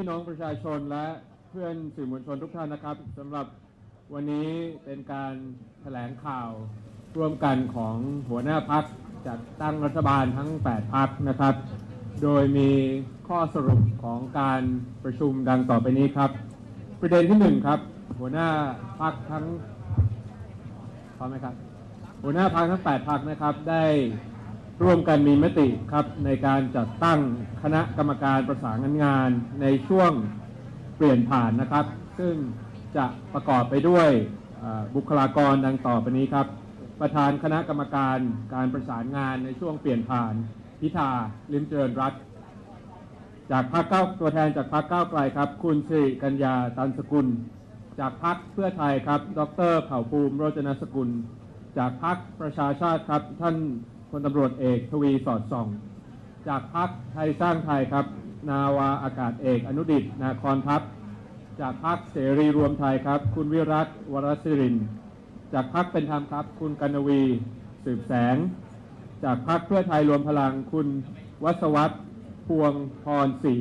พี่น้องประชาชนและเพื่อนสื่อมวลชนทุกท่านนะครับสำหรับวันนี้เป็นการแถลงข่าวร่วมกันของหัวหน้าพักจัดตั้งรัฐบาลทั้ง 8 พักนะครับ โดยมีข้อสรุปของการประชุมดังต่อไปนี้ครับ ประเด็นที่หนึ่งครับ หัวหน้าพักทั้งพร้อมไหมครับ หัวหน้าพักทั้ง 8 พักนะครับได้ ร่วมกันมีมติครับในการจัดตั้งคณะกรรมการประสานงานในช่วงเปลี่ยนผ่านนะครับ ซึ่งจะประกอบไปด้วยบุคลากรดังต่อไปนี้ครับ ประธานคณะกรรมการการประสานงานในช่วงเปลี่ยนผ่าน พิธาลิมเจริญรัตจากพรรคเก้าตัวแทนจากพรรคเก้าไกลครับ คุณสิริกัญญาตันสกุล จากพรรคเพื่อไทยครับ ดรเผ่าภูมิโรจนสกุล จากพรรคประชาชาติครับท่าน พลตำรวจเอกทวีสอดส่อง จากพรรคไทยสร้างไทยครับ นาวาอากาศเอกอนุดิตนาคอนทัพ จากพรรคเสรีรวมไทยครับ คุณวิรัตวรศิริน จากพรรคเป็นธรรมครับ คุณกนวีสืบแสง จากพรรคเพื่อไทยรวมพลังคุณวัศวัตรพวงพรศรี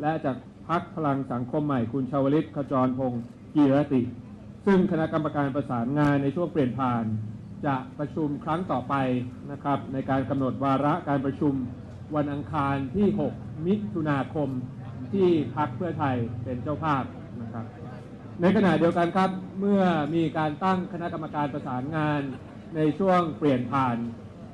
และจากพรรคพลังสังคมใหม่คุณชาวลิตขจรพงศ์กีรติ ซึ่งคณะกรรมการประสานงานในช่วงเปลี่ยนผ่าน จะประชุมครั้งต่อไปนะครับ ในการกำหนดวาระการประชุมวันอังคารที่ 6 มิถุนาคมที่พักเพื่อไทยเป็นเจ้าภาพนะครับ ในขณะเดียวกันครับเมื่อมีการตั้งคณะกรรมการประสานงานในช่วงเปลี่ยนผ่าน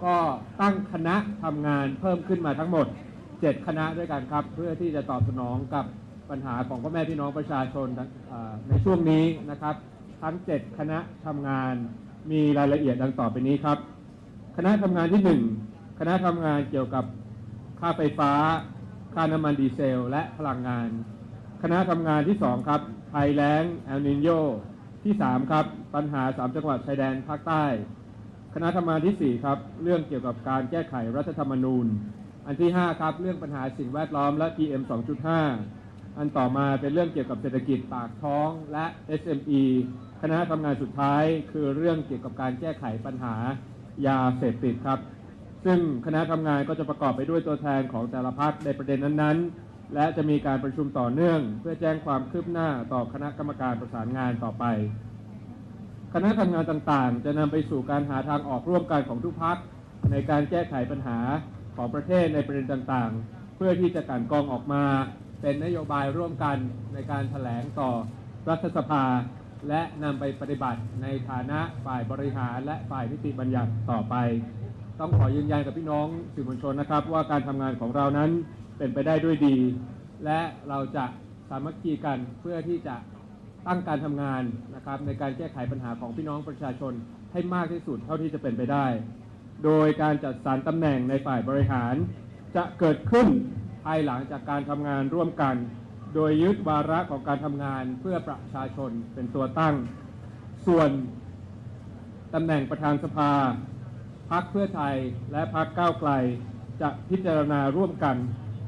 ก็ตั้งคณะทำงานเพิ่มขึ้นมาทั้งหมด 7 คณะด้วยกันครับ เพื่อที่จะตอบสนองกับปัญหาของพ่อแม่พี่น้องประชาชนในช่วงนี้นะครับ ทั้ง 7 คณะทำงาน มีรายละเอียดดังต่อไปนี้ครับ คณะทำงานที่ 1 คณะทำงานเกี่ยวกับค่าไฟฟ้า ค่าน้ำมันดีเซล และพลังงาน คณะทำงานที่ 2 ครับภัยแล้งแอลนินโยที่ 3 ครับ ปัญหา 3 จังหวัดชายแดนภาคใต้ คณะทำงานที่ 4 ครับ เรื่องเกี่ยวกับการแก้ไขรัฐธรรมนูญ อันที่ 5 ครับ เรื่องปัญหาสิ่งแวดล้อมและ PM 2.5 อันต่อมาเป็นเรื่องเกี่ยวกับเศรษฐกิจปากท้องและ SME คณะทำงานสุดท้ายคือเรื่องเกี่ยวกับการแก้ไขปัญหายาเสพติดครับ ซึ่งคณะทำงานก็จะประกอบไปด้วยตัวแทนของแต่ละพักในประเด็นนั้นๆ และจะมีการประชุมต่อเนื่อง เพื่อแจ้งความคืบหน้าต่อคณะกรรมการประสานงานต่อไป คณะทำงานต่างๆ จะนำไปสู่การหาทางออกร่วมกันของทุกพักในการแก้ไขปัญหาของประเทศในประเด็นต่างๆ เพื่อที่จะกลันกองออกมา เป็นนโยบายร่วมกันในการแถลงต่อรัฐสภา และนำไปปฏิบัติในฐานะฝ่ายบริหารและฝ่ายนิติบัญญัติต่อไป ต้องขอยืนยันกับพี่น้องสื่อมวลชนนะครับ ว่าการทำงานของเรานั้นเป็นไปได้ด้วยดี และเราจะสามัคคีกันเพื่อที่จะตั้งการทำงานนะครับในการแก้ไขปัญหาของพี่น้องประชาชนให้มากที่สุดเท่าที่จะเป็นไปได้ โดยการจัดสรรตำแหน่งในฝ่ายบริหาร จะเกิดขึ้นภายหลังจากการทำงานร่วมกัน โดยยึดวาระของการทำงานเพื่อประชาชนเป็นตัวตั้ง ส่วนตำแหน่งประธานสภาพักเพื่อไทยและพักก้าวไกล จะพิจารณาร่วมกัน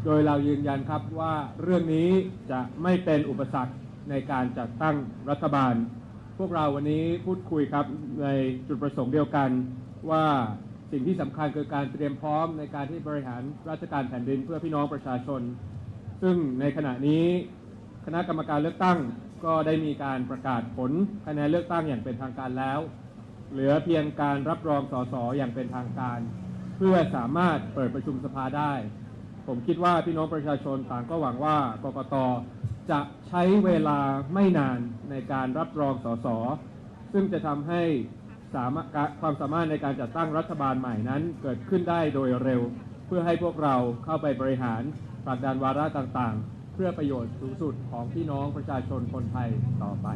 โดยเรายืนยันครับว่าเรื่องนี้จะไม่เป็นอุปสรรคในการจัดตั้งรัฐบาล พวกเราวันนี้พูดคุยครับในจุดประสงค์เดียวกันว่าสิ่งที่สำคัญคือการเตรียมพร้อมในการที่บริหารราชการแผ่นดินเพื่อพี่น้องประชาชน ซึ่งในขณะนี้คณะกรรมการเลือกตั้งก็ได้มีการประกาศผลคะแนนเลือกตั้งอย่างเป็นทางการแล้ว เหลือเพียงการรับรองสสอย่างเป็นทางการ เพื่อสามารถเปิดประชุมสภาได้ ผมคิดว่าพี่น้องประชาชนต่างก็หวังว่ากกตจะใช้เวลาไม่นานในการรับรองสสซึ่งจะทำให้สามารถความสามารถในการจัดตั้งรัฐบาลใหม่นั้นเกิดขึ้นได้โดยเร็ว เพื่อให้พวกเราเข้าไปบริหาร ผลักดันวาระต่างๆ เพื่อประโยชน์สูงสุดของพี่น้องประชาชนคนไทยต่อไป